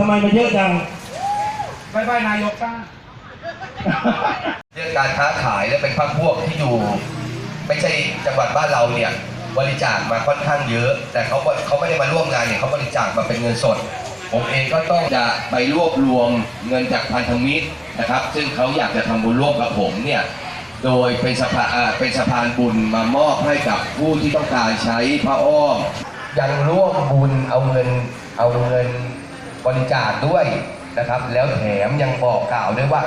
ทำไมมาเยอะจังบายบายนายกป้าเรื่องการค้าขายและเป็นพรรคพวกที่อยู่ ไม่ใช่จังหวัดบ้านเราเนี่ยบริจาคมาค่อนข้างเยอะ แต่เขาก็เขาไม่ได้มาร่วมงานเนี่ยเขาบริจาคมาเป็นเงินสด ผมเองก็ต้องจะไปรวบรวมเงินจากพันธมิตรนะครับ ซึ่งเขาอยากจะทำบุญร่วมกับผมเนี่ยโดยเป็นสะพานอ่าเป็นสะพานบุญมามอบให้กับผู้ที่ต้องการใช้พระอ้อมยังร่วมบุญเอาเงินเอาเงิน บริจาคด้วยนะครับ แล้วแถมยังบอกกล่าวด้วยว่า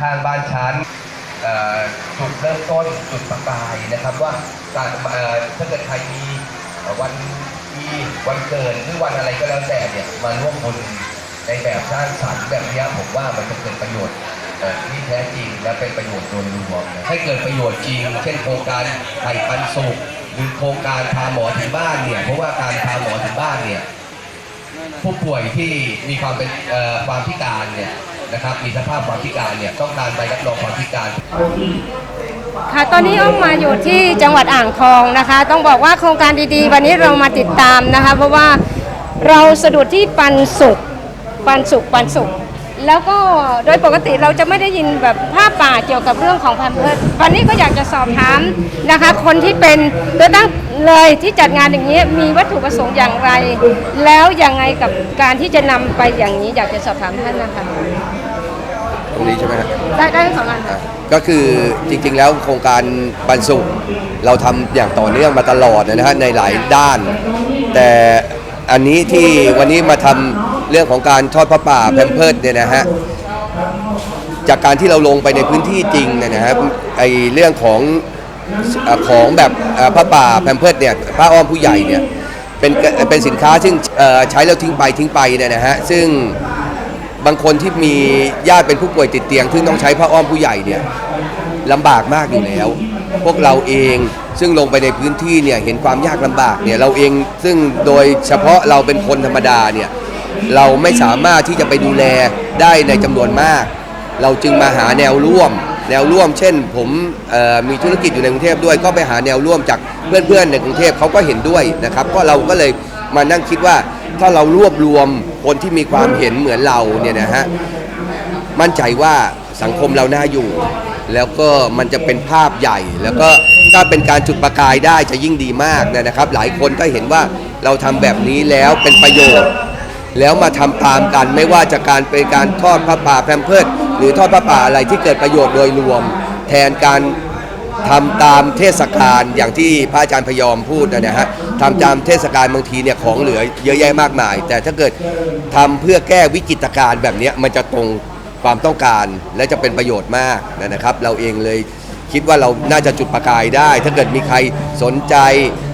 ทางบ้านชั้นจุดเริ่มต้นจุดประกายนะครับว่าการถ้าเกิดใครมีวันมีวันเกิดหรือวันอะไรก็แล้วแต่เนี่ยมาร่วมบุญในแบบสร้างสรรค์แบบนี้ผมว่ามันจะเกิดประโยชน์ที่แท้จริงและเป็นประโยชน์โดยรวมให้เกิดประโยชน์จริง เช่นโครงการไถ่ปันสุขหรือโครงการพาหมอถึงบ้านเนี่ยเพราะว่าการพาหมอถึงบ้านเนี่ย ผู้ป่วยที่มีความเป็นความพิการเนี่ยนะครับมีสภาพความพิการเนี่ยต้องการใบรับรองความพิการ ค่ะตอนนี้อ้อมมาอยู่ที่จังหวัดอ่างทองนะคะ ต้องบอกว่าโครงการดีๆ วันนี้เรามาติดตามนะคะ เพราะว่าเราสะดุดที่ปันสุขปันสุขปันสุข แล้วก็โดยปกติเราจะไม่ได้ยินแบบภาพป่าเกี่ยวกับเรื่องของแพมเพิร์สวันนี้ก็อยากจะสอบถามนะคะ คนที่เป็นโดยตั้งเลยที่จัดงานอย่างนี้มีวัตถุประสงค์อย่างไร แล้วยังไงกับการที่จะนำไปอย่างนี้ อยากจะสอบถามท่านนะคะตรงนี้ใช่ไหมฮะ ได้ได้ทั้งสองอันค่ะ ก็คือจริงๆแล้วโครงการปันสุขเราทำอย่างต่อเนื่องมาตลอดนะฮะในหลายด้าน แต่อันนี้ที่วันนี้มาทำ เรื่องของการทอดพระป่าแพมเพิร์ดเนี่ยนะฮะจากการที่เราลงไปในพื้นที่จริงเนี่ยนะครับไอเรื่องของอของแบบพระป่าแพมเพิร์ดเนี่ยพระอ้อมผู้ใหญ่เนี่ยเป็นเป็นสินค้าซึ่งใช้แล้วทิ้งไปทิ้งไปเนี่ยนะฮะซึ่งบางคนที่มีญาติเป็นผู้ป่วยติดเตียง ซึ่งต้องใช้ผ้าอ้อมผู้ใหญ่เนี่ยลำบากมากอยู่แล้ว พวกเราเองซึ่งลงไปในพื้นที่เนี่ยเห็นความยากลำบากเนี่ยเราเองซึ่งโดยเฉพาะเราเป็นคนธรรมดาเนี่ย เราไม่สามารถที่จะไปดูแลได้ในจำนวนมาก เราจึงมาหาแนวร่วม แนวร่วม เช่น ผมมีธุรกิจอยู่ในกรุงเทพด้วย ก็ไปหาแนวร่วมจากเพื่อนๆในกรุงเทพเขาก็เห็นด้วยนะครับ ก็เราก็เลยมานั่งคิดว่าถ้าเรารวบรวมคนที่มีความเห็นเหมือนเราเนี่ยนะฮะมั่นใจว่าสังคมเราน่าอยู่ แล้วก็มันจะเป็นภาพใหญ่ แล้วก็ถ้าเป็นการจุดประกายได้จะยิ่งดีมากนะครับ หลายคนก็เห็นว่าเราทำแบบนี้แล้วเป็นประโยชน์ แล้วมาทำตามกันไม่ว่าจะการเป็นการทอดพระป่าแพมเพิร์ดหรือทอดพระป่าอะไรที่เกิดประโยชน์โดยรวม แทนการทำตามเทศกาลอย่างที่พระอาจารย์พยอมพูดนะฮะทำตามเทศกาลบางทีเนี่ยของเหลือเยอะแยะมากมาย แต่ถ้าเกิดทำเพื่อแก้วิกฤตการณ์แบบนี้มันจะตรงความต้องการและจะเป็นประโยชน์มากนะครับ เราเองเลย คิดว่าเราน่าจะจุดประกายได้ ถ้าเกิดมีใครสนใจ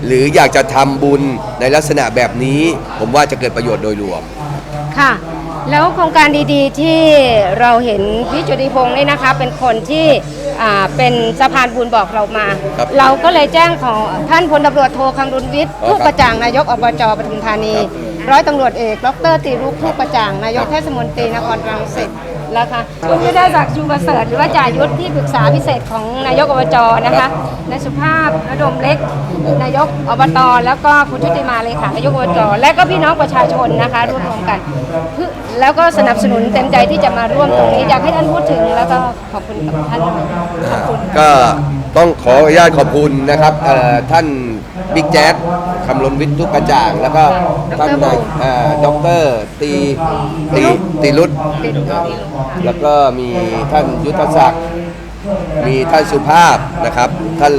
หรืออยากจะทำบุญในลักษณะแบบนี้ ผมว่าจะเกิดประโยชน์โดยรวม ค่ะ แล้วโครงการดีๆที่เราเห็นพี่จุติพงศ์นี่นะคะ เป็นคนที่อ่าเป็นสะพานบุญบอกเรามา ครับเราก็เลยแจ้งของท่านพลตำรวจโทคำรุณวิทย์อ๋อครับผู้ประจ่างนายกอบจปทุมธานี ครับร้อยตำรวจเอกดรตีรุกผู้ประจ่างนายกเทศมนตรีนครรังสิต แล้วค่ะคุณยุทธศักดิ์ชูประเสริฐหรือว่าจ่ายุทธที่ปรึกษาพิเศษของนายกอบจนะคะนายสุภาพระดมเล็ก นายกอบตแล้วก็คุณชุติมาเลยค่ะนายกอบจและก็พี่น้องประชาชนนะคะรวมรวมกันเพื่อแล้วก็สนับสนุนเต็มใจที่จะมาร่วมตรงนี้อยากให้ท่านพูดถึงแล้วก็ขอบคุณกับท่านขอบคุณก็ต้องขออนุญาตขอบคุณนะครับท่าน บิ๊กแจ๊ดคำลนวิทย์ทุกกระจ่าง แล้วก็ท่านนายเอ่อด็อกเตอร์ตีตีตีรุตแล้วก็มีท่านยุทธศักดิ์มีท่านสุภาพนะครับ ท่าน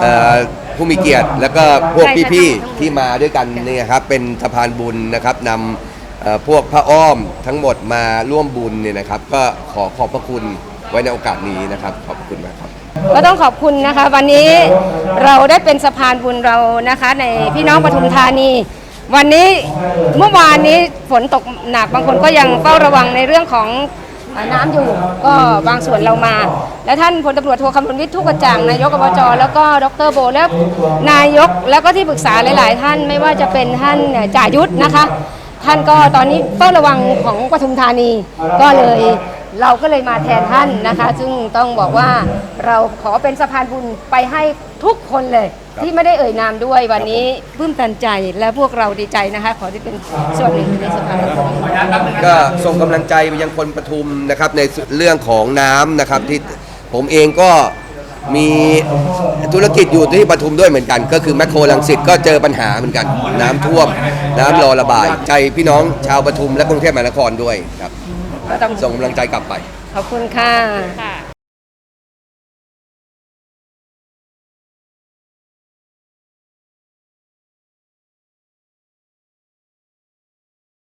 เอ่อผู้มีเกียรติ แล้วก็พวกใช่ค่ะพี่ๆที่มาด้วยกันเนี่ยครับเป็นสะพานบุญนะครับนำเอ่อพวกพระอ้อมทั้งหมดมาร่วมบุญเนี่ยนะครับ ก็ขอขอบพระคุณไว้ในโอกาสนี้นะครับ ขอบคุณมากครับ ก็ต้องขอบคุณนะคะ วันนี้เราได้เป็นสะพานบุญเรานะคะ ในพี่น้องปทุมธานี วันนี้เมื่อวานนี้ฝนตกหนักบางคนก็ยังเฝ้าระวังในเรื่องของน้ำอยู่ก็บางส่วนเรามา และท่านพลตำรวจโทคำรณวิทย์ทุกกระจ่าง นายกอบจแล้วก็ดรโบและนายกแล้วก็ที่ปรึกษาหลาย ๆ ท่านไม่ว่าจะเป็นท่านจ่ายุทธนะคะ ท่านก็ตอนนี้เฝ้าระวังของปทุมธานีก็เลย เราก็เลยมาแทนท่านนะคะ ซึ่งต้องบอกว่าเราขอเป็นสะพานบุญไปให้ทุกคนเลย ที่ไม่ได้เอ่ยนามด้วยวันนี้ปลื้มตันใจและพวกเราดีใจนะคะ ขอที่เป็นส่วนหนึ่งในสะพานบุญ ก็ส่งกำลังใจไปยังคนปทุมนะครับในเรื่องของน้ำนะครับที่ผมเองก็มีธุรกิจอยู่ที่ปทุมด้วยเหมือนกัน ก็คือแมคโครลังสิตก็เจอปัญหาเหมือนกัน น้ำท่วม น้ำรอระบาย ใจพี่น้องชาวปทุมและกรุงเทพมหานครด้วยครับ ก็ต้องส่งกำลังใจกลับไป ขอบคุณค่ะค่ะ